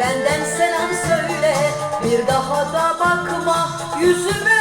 Benden selam söyle Bir daha da bakma yüzüme.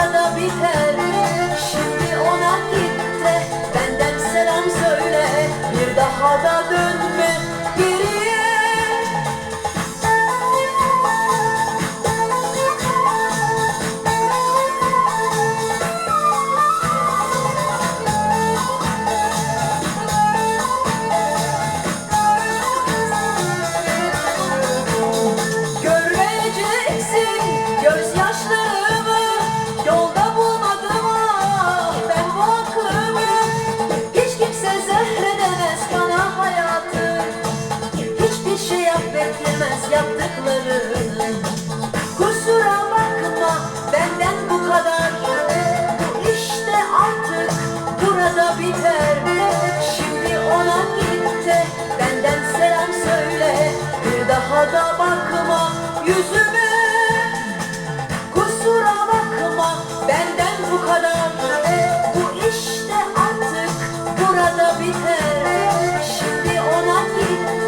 arada biter. Şimdi ona git de benden selam söyle. Bir daha da dön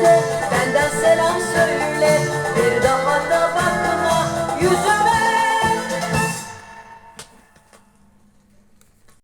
söyle Benden selam söyle.